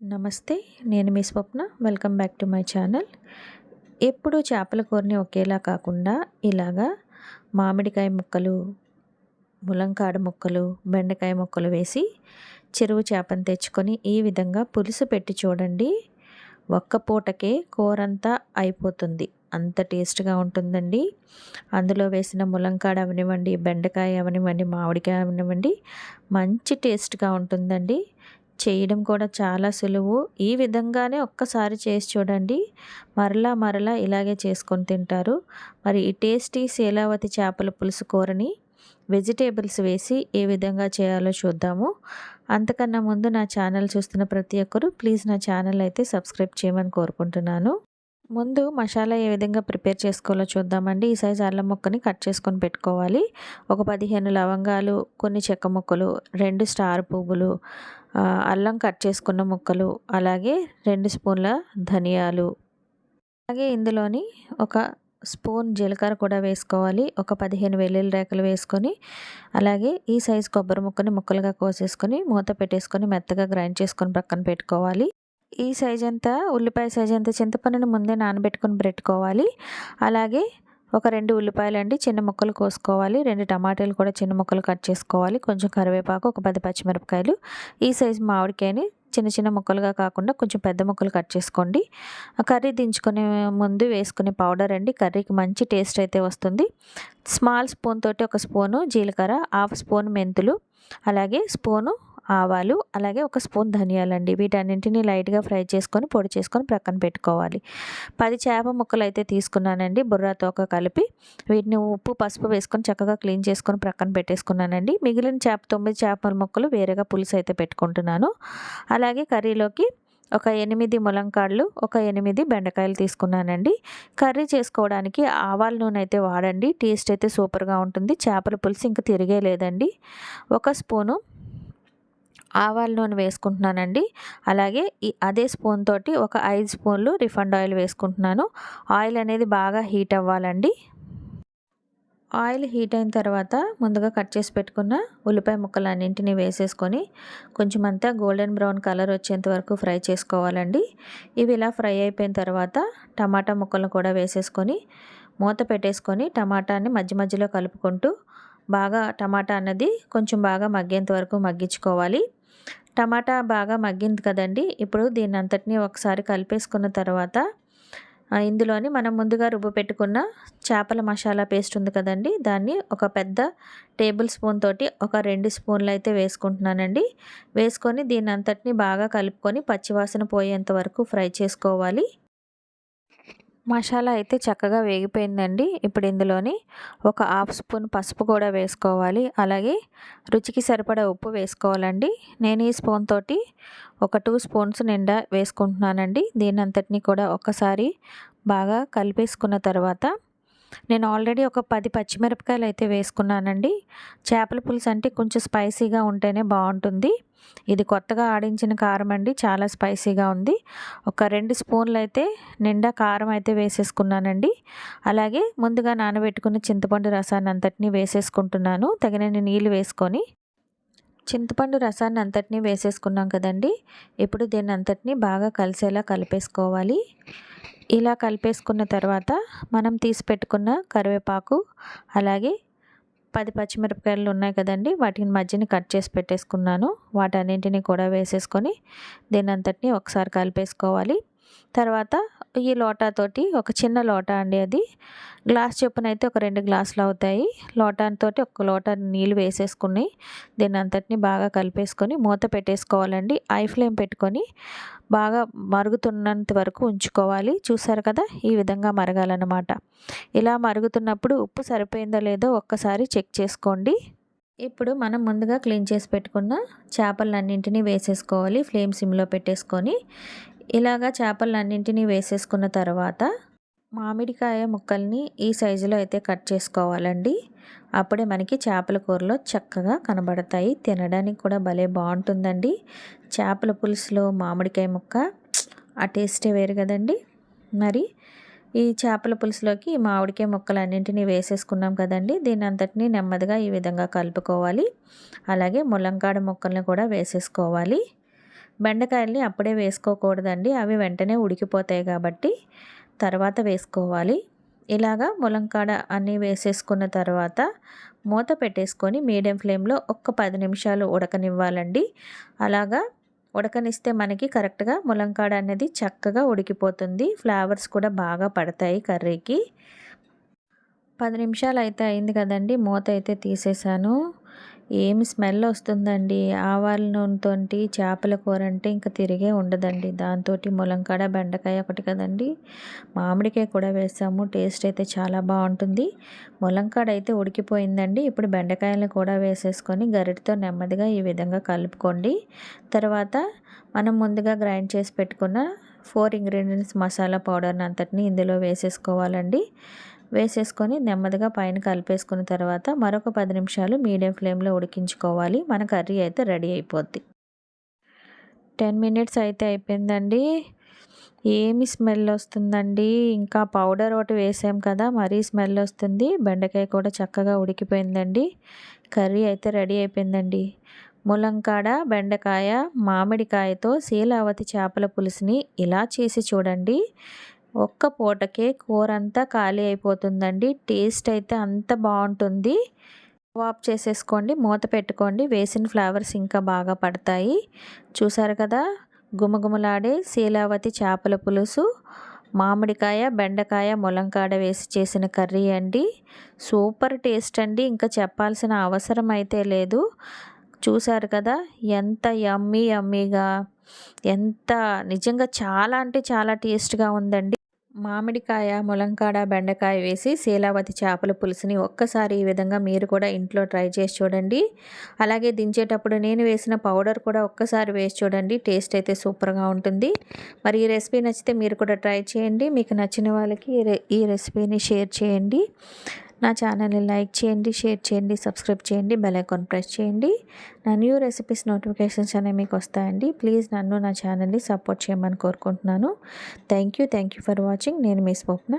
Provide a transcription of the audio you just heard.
నమస్తే నేను మీ Swapna. Welcome back to my channel. ఎప్పుడు చేపల కూరని ఒకేలా కాకుండా ఇలాగా మామిడికాయ ముక్కలు ములంకాడ ముక్కలు బెండకాయ ముక్కలు వేసి చెరువు చేపను తెచ్చుకొని ఈ విధంగా పులుసు పెట్టి చూడండి. ఒక్క పూటకే కూరంతా అయిపోతుంది. అంత టేస్ట్గా ఉంటుందండి. అందులో వేసిన ములంకాడ అవనివ్వండి బెండకాయ అవనివ్వండి మామిడికాయ అవనివ్వండి మంచి టేస్ట్గా ఉంటుందండి. చేయడం కూడా చాలా సులువు. ఈ విధంగానే ఒక్కసారి చేసి చూడండి. మరలా మరలా ఇలాగే చేసుకొని తింటారు. మరి ఈ టేస్టీ శీలావతి చేపల పులుసు కూరని వెజిటేబుల్స్ వేసి ఏ విధంగా చేయాలో చూద్దాము. అంతకన్నా ముందు నా ఛానల్ చూస్తున్న ప్రతి ఒక్కరూ ప్లీజ్ నా ఛానల్ అయితే సబ్స్క్రైబ్ చేయమని కోరుకుంటున్నాను. ముందు మసాలా ఏ విధంగా ప్రిపేర్ చేసుకోవాలో చూద్దామండి. ఈ సైజు అల్లం ముక్కని కట్ చేసుకొని పెట్టుకోవాలి. ఒక పదిహేను లవంగాలు కొన్ని చెక్క ముక్కలు రెండు స్టార్ పువ్వులు అల్లం కట్ చేసుకున్న ముక్కలు అలాగే రెండు స్పూన్ల ధనియాలు. అలాగే ఇందులోని ఒక స్పూన్ జీలకర్ర కూడా వేసుకోవాలి. ఒక పదిహేను వెల్లుల్లి రేకలు వేసుకొని అలాగే ఈ సైజ్ కొబ్బరి ముక్కని ముక్కలుగా కోసేసుకొని మూత పెట్టేసుకొని మెత్తగా గ్రైండ్ చేసుకొని పక్కన పెట్టుకోవాలి. ఈ సైజ్ అంతా ఉల్లిపాయ సైజ్ అంతా చింతపండుని ముందే నానబెట్టుకొని పెట్టుకోవాలి. అలాగే ఒక రెండు ఉల్లిపాయలు అండి చిన్న ముక్కలు కోసుకోవాలి. రెండు టమాటాలు కూడా చిన్న ముక్కలు కట్ చేసుకోవాలి. కొంచెం కరివేపాకు ఒక పది పచ్చిమిరపకాయలు. ఈ సైజు మామిడికాయని చిన్న చిన్న ముక్కలుగా కాకుండా కొంచెం పెద్ద ముక్కలు కట్ చేసుకోండి. కర్రీ దించుకునే ముందు వేసుకునే పౌడర్ అండి. కర్రీకి మంచి టేస్ట్ అయితే వస్తుంది. స్మాల్ స్పూన్ తోటి ఒక స్పూను జీలకర్ర హాఫ్ స్పూన్ మెంతులు అలాగే స్పూను ఆవాలు అలాగే ఒక స్పూన్ ధనియాలండి. వీటన్నింటినీ లైట్గా ఫ్రై చేసుకొని పొడి చేసుకొని ప్రక్కన పెట్టుకోవాలి. పది చేప ముక్కలు అయితే తీసుకున్నానండి బుర్రా తోక కలిపి. వీటిని ఉప్పు పసుపు వేసుకొని చక్కగా క్లీన్ చేసుకొని ప్రక్కన పెట్టేసుకున్నానండి. మిగిలిన చేప తొమ్మిది చేపల ముక్కలు వేరేగా పులుసు అయితే పెట్టుకుంటున్నాను. అలాగే కర్రీలోకి ఒక ఎనిమిది ములంకాళ్ళు ఒక ఎనిమిది బెండకాయలు తీసుకున్నానండి. కర్రీ చేసుకోవడానికి ఆవాల నూనె అయితే వాడండి టేస్ట్ అయితే సూపర్గా ఉంటుంది. చేపల పులుసు ఇంకా తిరిగే లేదండి. ఒక స్పూను ఆవాల నూనె వేసుకుంటున్నానండి. అలాగే ఈ అదే స్పూన్ తోటి ఒక ఐదు స్పూన్లు రిఫండ్ ఆయిల్ వేసుకుంటున్నాను. ఆయిల్ అనేది బాగా హీట్ అవ్వాలండి. ఆయిల్ హీట్ అయిన తర్వాత ముందుగా కట్ చేసి పెట్టుకున్న ఉల్లిపాయ ముక్కలు అన్నింటినీ వేసేసుకొని కొంచెం అంతా గోల్డెన్ బ్రౌన్ కలర్ వచ్చేంత వరకు ఫ్రై చేసుకోవాలండి. ఇవి ఇలా ఫ్రై అయిపోయిన తర్వాత టమాటా ముక్కలను కూడా వేసేసుకొని మూత పెట్టేసుకొని టమాటాని మధ్య మధ్యలో కలుపుకుంటూ బాగా టమాటా అన్నది కొంచెం బాగా మగ్గేంత వరకు మగ్గించుకోవాలి. టమాటా బాగా మగ్గింది కదండి. ఇప్పుడు దీని అంతటినీ ఒకసారి కలిపేసుకున్న తర్వాత ఇందులోని మనం ముందుగా రుబ్బు పెట్టుకున్న చేపల మసాలా పేస్ట్ ఉంది కదండి. దాన్ని ఒక పెద్ద టేబుల్ స్పూన్ తోటి ఒక రెండు స్పూన్లు అయితే వేసుకుంటున్నానండి. వేసుకొని దీని అంతటిని బాగా కలుపుకొని పచ్చివాసన పోయేంత వరకు ఫ్రై చేసుకోవాలి. మసాలా అయితే చక్కగా వేగిపోయిందండి. ఇప్పుడు ఇందులోని ఒక హాఫ్ స్పూన్ పసుపు కూడా వేసుకోవాలి. అలాగే రుచికి సరిపడా ఉప్పు వేసుకోవాలండి. నేను ఈ స్పూన్ తోటి ఒక టూ స్పూన్స్ నిండా వేసుకుంటున్నానండి. దీని అంతటినీ కూడా ఒక్కసారి బాగా కలిపేసుకున్న తర్వాత నేను ఆల్రెడీ ఒక పది పచ్చిమిరపకాయలు అయితే వేసుకున్నానండి. చేపల పులుసు అంటే కొంచెం స్పైసీగా ఉంటేనే బాగుంటుంది. ఇది కొత్తగా ఆడించిన కారం అండి చాలా స్పైసీగా ఉంది. ఒక రెండు స్పూన్లు అయితే నిండా కారం అయితే వేసేసుకున్నానండి. అలాగే ముందుగా నానబెట్టుకున్న చింతపండు రసాన్ని అంతటినీ వేసేసుకుంటున్నాను. తగినన్ని నీళ్ళు వేసుకొని చింతపండు రసాన్ని అంతటినీ వేసేసుకున్నాం కదండి. ఇప్పుడు దీన్ని అంతటినీ బాగా కలిసేలా కలిపేసుకోవాలి. ఇలా కలిపేసుకున్న తర్వాత మనం తీసి పెట్టుకున్న కరివేపాకు అలాగే పది పచ్చిమిరపకాయలు ఉన్నాయి కదండి వాటిని మధ్యని కట్ చేసి పెట్టేసుకున్నాను. వాటన్నింటినీ కూడా వేసేసుకొని దీని అంతటిని ఒకసారి కలిపేసుకోవాలి. తర్వాత ఈ లోటాతోటి ఒక చిన్న లోటా అండి అది. గ్లాస్ చొప్పున అయితే ఒక రెండు గ్లాసులు అవుతాయి. లోటాతో ఒక లోటా నీళ్ళు వేసేసుకుని దీన్ని అంతటిని బాగా కలిపేసుకొని మూత పెట్టేసుకోవాలండి. ఐ ఫ్లేమ్ పెట్టుకొని బాగా మరుగుతున్నంత వరకు ఉంచుకోవాలి. చూసారు కదా ఈ విధంగా మరగాలన్నమాట. ఇలా మరుగుతున్నప్పుడు ఉప్పు సరిపోయిందో లేదో ఒక్కసారి చెక్ చేసుకోండి. ఇప్పుడు మనం ముందుగా క్లీన్ చేసి పెట్టుకున్న చేపలన్నింటినీ వేసేసుకోవాలి. ఫ్లేమ్ సిమ్లో పెట్టేసుకొని ఇలాగా చేపలన్నింటినీ వేసేసుకున్న తర్వాత మామిడికాయ ముక్కల్ని ఈ సైజులో అయితే కట్ చేసుకోవాలండి. అప్పుడే మనకి చేపల కూరలో చక్కగా కనబడతాయి. తినడానికి కూడా భలే బాగుంటుందండి. చేపల పులుసులో మామిడికాయ ముక్క ఆ టేస్టే వేరు కదండి. మరి ఈ చేపల పులుసులోకి మామిడికాయ ముక్కలు అన్నింటినీ వేసేసుకున్నాం కదండి. దీని అంతటినీ నెమ్మదిగా ఈ విధంగా కలుపుకోవాలి. అలాగే ములంకాడ ముక్కల్ని కూడా వేసేసుకోవాలి. బెండకాయల్ని అప్పుడే వేసుకోకూడదండి. అవి వెంటనే ఉడికిపోతాయి కాబట్టి తర్వాత వేసుకోవాలి. ఇలాగా ములంకాడ అన్నీ వేసేసుకున్న తర్వాత మూత పెట్టేసుకొని మీడియం ఫ్లేమ్లో ఒక్క పది నిమిషాలు ఉడకనివ్వాలండి. అలాగా ఉడకనిస్తే మనకి కరెక్ట్గా ములంకాడ అనేది చక్కగా ఉడికిపోతుంది. ఫ్లేవర్స్ కూడా బాగా పడతాయి కర్రీకి. పది నిమిషాలు అయితే అయింది కదండి. మూత అయితే తీసేసాను. ఏమి స్మెల్ వస్తుందండి? ఆవాల నూనెతో చేపల కూర అంటే ఇంకా తిరిగే ఉండదండి. దాంతో ములంకాడ బెండకాయ ఒకటి కదండి. మామిడికాయ కూడా వేసాము. టేస్ట్ అయితే చాలా బాగుంటుంది. ములంకాడ అయితే ఉడికిపోయిందండి. ఇప్పుడు బెండకాయలను కూడా వేసేసుకొని గరిటతో నెమ్మదిగా ఈ విధంగా కలుపుకోండి. తర్వాత మనం ముందుగా గ్రైండ్ చేసి పెట్టుకున్న ఫోర్ ఇంగ్రీడియంట్స్ మసాలా పౌడర్ని అంతటిని ఇందులో వేసేసుకోవాలండి. వేసేసుకొని నెమ్మదిగా పైన కలిపేసుకున్న తర్వాత మరొక పది నిమిషాలు మీడియం ఫ్లేమ్లో ఉడికించుకోవాలి. మన కర్రీ అయితే రెడీ అయిపోద్ది. టెన్ మినిట్స్ అయితే అయిపోయిందండి. ఏమి స్మెల్ వస్తుందండి? ఇంకా పౌడర్ ఒకటి వేసాం కదా మరీ స్మెల్ వస్తుంది. బెండకాయ కూడా చక్కగా ఉడికిపోయిందండి. కర్రీ అయితే రెడీ అయిపోయిందండి. ములంకాడ బెండకాయ మామిడికాయతో శీలావతి చేపల పులుసుని ఇలా చేసి చూడండి. ఒక్క పూటకే కూర అంతా ఖాళీ అయిపోతుందండి. టేస్ట్ అయితే అంత బాగుంటుంది. వాప్ చేసేసుకోండి మూత పెట్టుకోండి వేసిన ఫ్లేవర్స్ ఇంకా బాగా పడతాయి. చూసారు కదా గుమగుమలాడే శీలావతి చేపల పులుసు మామిడికాయ బెండకాయ ములంకాడ వేసి చేసిన కర్రీ అండి. సూపర్ టేస్ట్ అండి. ఇంకా చెప్పాల్సిన అవసరం అయితే లేదు. చూశారు కదా ఎంత యమ్మీ యమ్మీగా ఎంత నిజంగా చాలా అంటే చాలా టేస్ట్గా ఉందండి. మామిడికాయ ములంకాడ బెండకాయ వేసి శీలావతి చేపల పులుసుని ఒక్కసారి ఈ విధంగా మీరు కూడా ఇంట్లో ట్రై చేసి చూడండి. అలాగే దించేటప్పుడు నేను వేసిన పౌడర్ కూడా ఒక్కసారి వేసి చూడండి. టేస్ట్ అయితే సూపర్గా ఉంటుంది. మరి ఈ రెసిపీ నచ్చితే మీరు కూడా ట్రై చేయండి. మీకు నచ్చిన వాళ్ళకి ఈ రెసిపీని షేర్ చేయండి. నా ఛానల్ని లైక్ చేయండి షేర్ చేయండి సబ్స్క్రైబ్ చేయండి బెల్ ఐకాన్ ప్రెస్ చేయండి. నా న్యూ రెసిపీస్ నోటిఫికేషన్స్ అనేవి మీకు వస్తాయండి. ప్లీజ్ నన్ను నా ఛానల్ని సపోర్ట్ చేయమని కోరుకుంటున్నాను. Thank you thank you for watching. నేను మీ స్వప్న.